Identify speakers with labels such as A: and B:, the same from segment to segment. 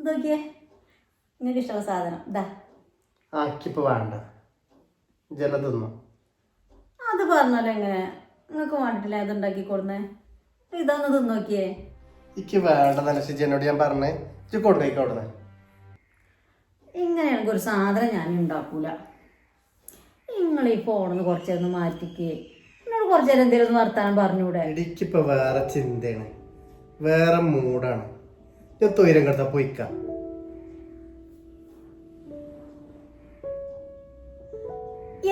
A: ഇതൊക്കെ നിങ്ങൾക്ക് ഇഷ്ടമുള്ള സാധനം. ഇതാ
B: ആക്കിപ്പോ വേണ്ട. ജലതിന്നു
A: അത് പറഞ്ഞാലോ എങ്ങനെ? നിങ്ങൾക്ക് വേണ്ടിട്ടില്ല അത് ഉണ്ടാക്കി കൊടുന്നേ? ഇതൊന്ന് തിന്നോക്കിയേ.
B: എനിക്ക് വേണ്ട ഷിജനോട് ഞാൻ പറഞ്ഞേ. ഇത് കൊണ്ടുപോയിക്കോടുന്നേ
A: ഇങ്ങനെയാണെങ്കിൽ ഒരു സാധനം ഞാൻ ഉണ്ടാക്കൂല. നിങ്ങൾ ഈ ഫോണിന്ന് കുറച്ചേരം മാറ്റിക്കേ. എന്നോട് കുറച്ചേരം എന്തെങ്കിലും ഒന്ന് വർത്താനം പറഞ്ഞൂടെ.
B: എനിക്കിപ്പോ വേറെ ചിന്തയാണ്. വേറെ മൂടാണ് ഞാൻ തൊയിരം കിടത്താ പൊയ്ക്ക.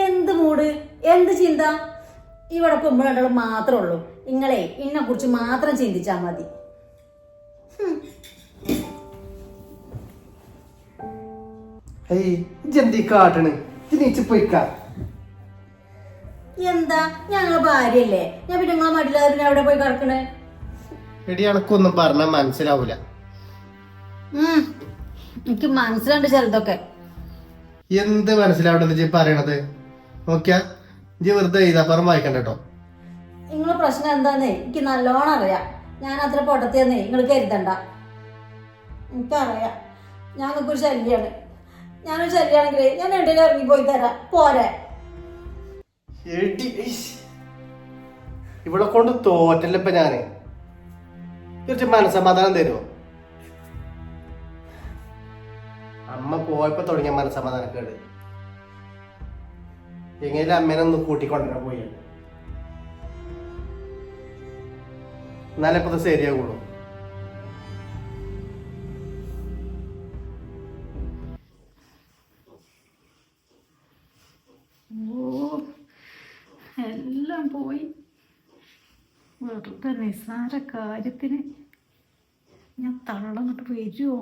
A: എന്ത് മൂട്? എന്ത് ചിന്ത? ഇവിടെ പൊമ്പിളുകൾ മാത്രമേ ഉള്ളൂ. നിങ്ങളെ ഇന്നെ കുറിച്ച് മാത്രം ചിന്തിച്ചാൽ മതി.
B: കാട്ടണ്? നീച്ച് പോയിക്കാം.
A: എന്താ? ഞങ്ങളെ ഭാര്യയല്ലേ? ഞാൻ പിന്നെ നിങ്ങളെ മടിയില്ലാതെ അവിടെ പോയി കിടക്കണേ?
B: എടി എനക്കൊന്നും പറഞ്ഞാൽ മനസ്സിലാവൂല.
A: എനിക്ക് മനസ്സിലുണ്ട് ചിലതൊക്കെ
B: എന്ത് മനസ്സിലാവണ്ടെന്ന് ജി പറയണത്? നോക്കിയാ ജി വെറുതെ എഴുതാപ്പറം വായിക്കണ്ട കേട്ടോ.
A: നിങ്ങളെ പ്രശ്നം എന്താന്നേ? എനിക്ക് നല്ലോണം അറിയാം. ഞാൻ അത്ര പൊട്ടത്തിയെന്നേ നിങ്ങൾ കരുതണ്ട. എനിക്കറിയാം. ഞാൻ നിങ്ങൾക്ക് ഒരു ശല്യാണ്. ഞാനൊരു ശല്യാണെങ്കിലേ ഞാൻ രണ്ടിലും ഇറങ്ങി പോയി തരാം. പോരെ.
B: എടി ഇഷ്. ഇവിടെ കൊണ്ട് തോറ്റല്ലപ്പ ഞാൻ. കുറച്ച് മനസ്സമാധാനം തരുമോ അമ്മ പോയപ്പോ തുടങ്ങിയ മനസ്സമാധാനക്കേട്. കേട് എങ്ങനെ അമ്മേനെ ഒന്ന് കൂട്ടിക്കൊണ്ടിരാൻ പോയി? എന്നാലേ ഇപ്പൊ ശരിയാകുള്ളൂ
A: എല്ലാം പോയി. വെറുതെ നിസ്സാര കാര്യത്തിന് ഞാൻ തള്ളങ്ങോട്ട് വരുമോ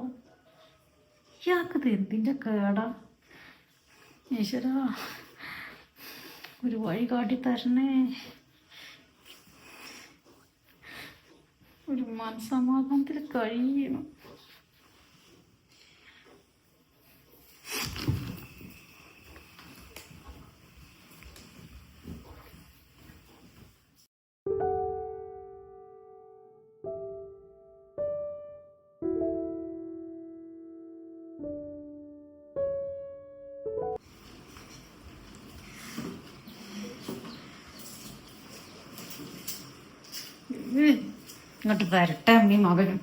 A: ഇയാൾക്കത് എന്തിന്റെ കേടാ? ഈശ്വര ഒരു വഴി കാട്ടി തരണേ. ഒരു മനസമാധാനത്തിൽ കഴിയണം. ഇങ്ങോട്ട് വരട്ടെ അമ്മയും മകനും.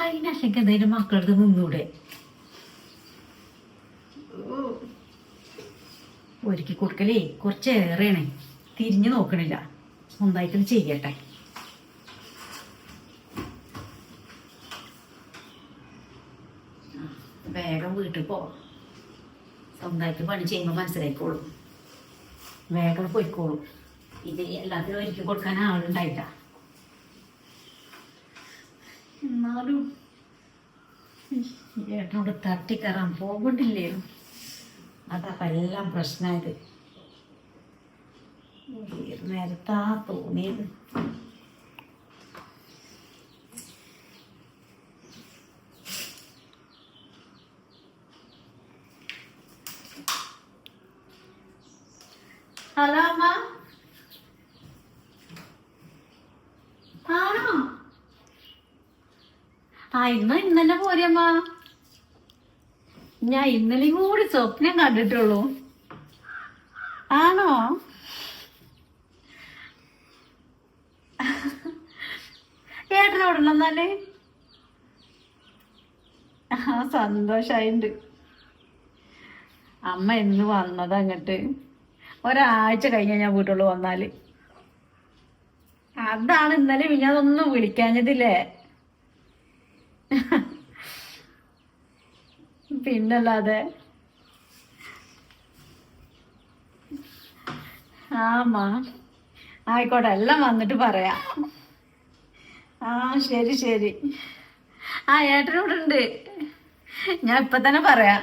A: അതിനല്ലെങ്കിൽ എന്തെങ്കിലും മക്കളടുത്ത് നിന്നൂടെ ഒരുക്കി കൊടുക്കലേ കുറച്ചേറെയാണ്. തിരിഞ്ഞു നോക്കണില്ല. സ്വന്തമായിട്ട് ചെയ്യട്ടെ. വേഗം വീട്ടിൽ പോവാം. സ്വന്തമായിട്ട് പണി ചെയ്യുമ്പോൾ മനസ്സിലായിക്കോളും. വേഗം പോയിക്കോളും. ഇത് എല്ലാത്തിനും ഒരുക്കി കൊടുക്കാൻ ആളുണ്ടായിട്ട. എന്നാലും ഏട്ടനോട് തട്ടിക്കറാൻ പോകണ്ടില്ലേ? അതാ എല്ലാം പ്രശ്നമായത് നേരത്താ തോന്നിയത് ഹലോ അമ്മ ആണോ ആ ഇന്ന് ഇന്നലെ പോരമ്മ ഞാൻ ഇന്നലെയും കൂടി സ്വപ്നം കണ്ടിട്ടുള്ളൂ. ആണോ? ഏട്ടനോടണെന്നാൽ ആ സന്തോഷായിണ്ട്. അമ്മ എന്ന് വന്നത് അങ്ങട്ട്. ഒരാഴ്ച കഴിഞ്ഞ ഞാൻ വീട്ടുള്ളൂ വന്നാൽ. അതാണ് ഇന്നലെ മിഞ്ഞാതൊന്നും വിളിക്കാഞ്ഞതില്ലേ? പിന്നല്ലാതെ. ആമാ. ആയിക്കോട്ടെ എല്ലാം വന്നിട്ട് പറയാം. ആ ശരി ശരി. ആ ഏട്ടനോടുണ്ട് ഞാൻ ഇപ്പൊ തന്നെ പറയാം.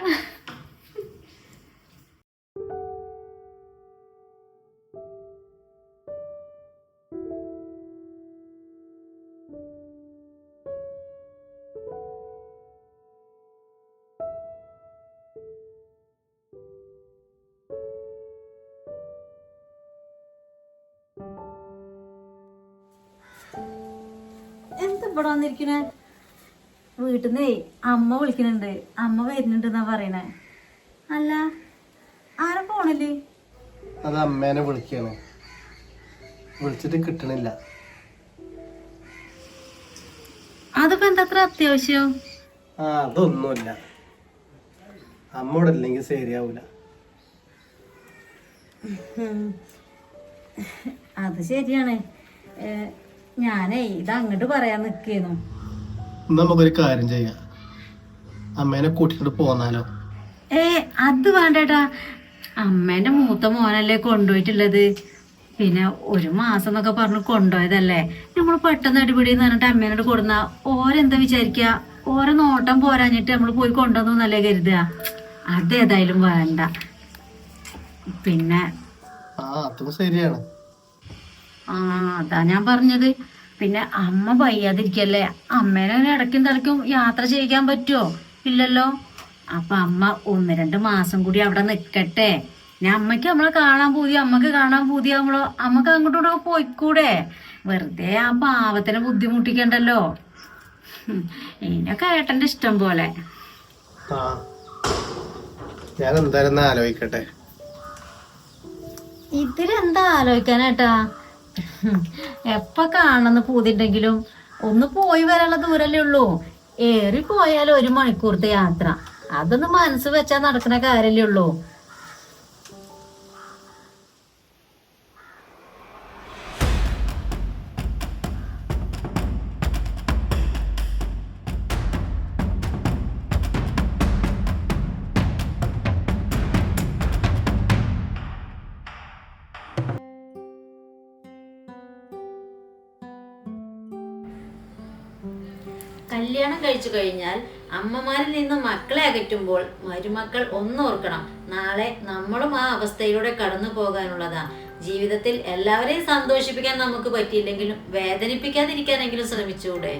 A: ഇവിടെ വന്നിരിക്കണേ? വീട്ടിൽ നിന്നേ അമ്മ വിളിക്കുന്നുണ്ട് അമ്മ വരുന്നുണ്ട് എന്നാ പറയണേ. അല്ല ആരും പോണല്ലേ
B: അത് അമ്മേനെ വിളിക്കാണ്. വിളിച്ചിട്ട് കിട്ടണില്ല.
A: അതിപ്പോ എന്താ അത്ര അത്യാവശ്യം?
B: ആ അതൊന്നുമില്ല. അമ്മ ഇവിടെ ഇല്ലെങ്കിൽ ശരിയാവൂല.
A: അത് ശരിയാണ്. ഞാനേ ഇത് അങ്ങോട്ട് പറയാൻ
B: നിക്കേനു. നമുക്കൊരു കാര്യം ചെയ്യാം. അമ്മേനെ കൂട്ടിട്ട് പോന്നാലോ?
A: ഏ അത് വേണ്ടേട്ടാ. അമ്മേന്റെ മൂത്ത മോനല്ലേ കൊണ്ടുപോയിട്ടുള്ളത്? പിന്നെ ഒരു മാസം എന്നൊക്കെ പറഞ്ഞു കൊണ്ടുപോയതല്ലേ? നമ്മൾ പെട്ടെന്ന് അടിപിടി എന്ന് പറഞ്ഞിട്ട് അമ്മേനോട് കൊടുന്ന ഓരെന്താ വിചാരിക്ക? ഓരോ നോട്ടം പോരാഞ്ഞിട്ട് നമ്മൾ പോയി കൊണ്ടുവന്നു എന്നല്ലേ കരുതുക? അതേതായാലും വേണ്ട. പിന്നെ
B: ആ അതും ശരിയാണ്.
A: ആ അതാ ഞാൻ പറഞ്ഞത്. പിന്നെ അമ്മ വയ്യാതിരിക്കല്ലേ? അമ്മേനെ അങ്ങനെ ഇടയ്ക്കും തലയ്ക്കും യാത്ര ചെയ്യിക്കാൻ പറ്റുമോ ഇല്ലല്ലോ. അപ്പൊ അമ്മ ഒന്ന് രണ്ട് മാസം കൂടി അവിടെ നിൽക്കട്ടെ ഞാൻ അമ്മയ്ക്ക് നമ്മളെ കാണാൻ പൂതി അമ്മയ്ക്ക് കാണാൻ പൂതി നമ്മളോ അമ്മയ്ക്ക് അങ്ങോട്ടും ഇങ്ങോട്ടും പോയിക്കൂടെ? വെറുതെ ആ പാവത്തിനെ ബുദ്ധിമുട്ടിക്കണ്ടല്ലോ. ഇതിനൊക്കെ ഏട്ടന്റെ ഇഷ്ടം പോലെ.
B: ഞാൻ എന്തായാലും ആലോചിക്കട്ടെ.
A: ഇതിലെന്താ ആലോചിക്കാനേട്ടാ എപ്പ കാണുന്ന പൂതിണ്ടെങ്കിലും ഒന്ന് പോയി വരാനുള്ള ദൂരല്ലേ ഉള്ളൂ. ഏറി പോയാൽ ഒരു മണിക്കൂറത്തെ യാത്ര. അതൊന്ന് മനസ്സ് വെച്ചാ നടക്കുന്ന കാര്യല്ലേ ഉള്ളൂ. കല്യാണം കഴിച്ചു കഴിഞ്ഞാൽ അമ്മമാരിൽ നിന്ന് മക്കളെ അകറ്റുമ്പോൾ മരുമക്കൾ ഒന്നോർക്കണം. നാളെ നമ്മളും ആ അവസ്ഥയിലൂടെ കടന്നു പോകാനുള്ളതാ. ജീവിതത്തിൽ എല്ലാവരെയും സന്തോഷിപ്പിക്കാൻ നമുക്ക് പറ്റിയില്ലെങ്കിലും വേദനിപ്പിക്കാതിരിക്കാനെങ്കിലും ശ്രമിച്ചുകൂടെ